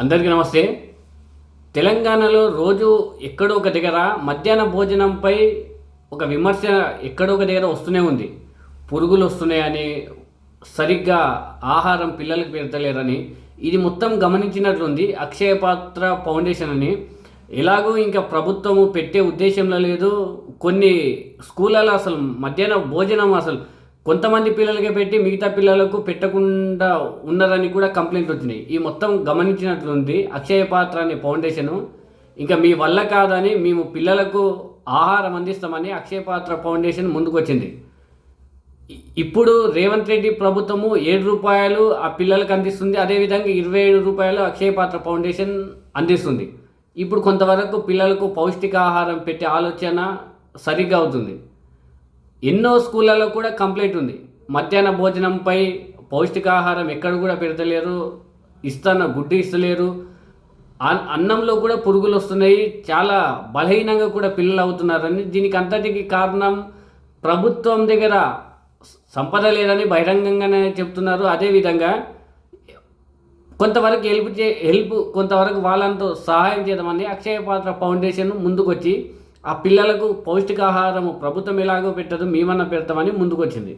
అందరికీ నమస్తే. తెలంగాణలో రోజు ఎక్కడో ఒక దగ్గర మధ్యాహ్న భోజనంపై ఒక విమర్శ ఎక్కడో ఒక దగ్గర వస్తూనే ఉంది. పురుగులు వస్తున్నాయని సరిగ్గా ఆహారం పిల్లలకు పెడతలేరని ఇది మొత్తం గమనించినట్లుంది అక్షయ పాత్ర ఫౌండేషన్ అని. ఎలాగో ఇంకా ప్రభుత్వము పెట్టే ఉద్దేశంలో లేదు. కొన్ని స్కూళ్ళలో అసలు మధ్యాహ్న భోజనం అసలు కొంతమంది పిల్లలకే పెట్టి మిగతా పిల్లలకు పెట్టకుండా ఉన్నారని కూడా కంప్లైంట్ వచ్చినాయి. ఈ మొత్తం గమనించినట్లుంది అక్షయ పాత్ర అనే ఫౌండేషను. ఇంకా మీ వల్ల కాదని మేము పిల్లలకు ఆహారం అందిస్తామని అక్షయ పాత్ర ఫౌండేషన్ ముందుకొచ్చింది. ఇప్పుడు రేవంత్ రెడ్డి ప్రభుత్వము ఏడు రూపాయలు ఆ పిల్లలకు అందిస్తుంది. అదేవిధంగా ఇరవై ఏడు రూపాయలు అక్షయ పాత్ర ఫౌండేషన్ అందిస్తుంది. ఇప్పుడు కొంతవరకు పిల్లలకు పౌష్టికాహారం పెట్టే ఆలోచన సరిగ్గా అవుతుంది. ఎన్నో స్కూళ్ళలో కూడా కంప్లైంట్ ఉంది. మధ్యాహ్న భోజనంపై పౌష్టికాహారం ఎక్కడ కూడా పెడతలేరు ఇస్తాన గుడ్డు ఇస్తలేరు. అన్నంలో కూడా పురుగులు వస్తున్నాయి. చాలా బలహీనంగా కూడా పిల్లలు అవుతున్నారని దీనికి అంతటికి కారణం ప్రభుత్వం దగ్గర సంపద లేదని బహిరంగంగానే చెప్తున్నారు. అదేవిధంగా కొంతవరకు హెల్ప్ చే హెల్ప్ కొంతవరకు వాళ్ళంతో సహాయం చేద్దామని అక్షయ పాత్ర ఫౌండేషన్ ముందుకొచ్చి ఆ పిల్లలకు పౌష్టికాహారం ప్రభుత్వం ఎలాగో పెట్టదు మేమన్నా పెడతామని ముందుకొచ్చింది.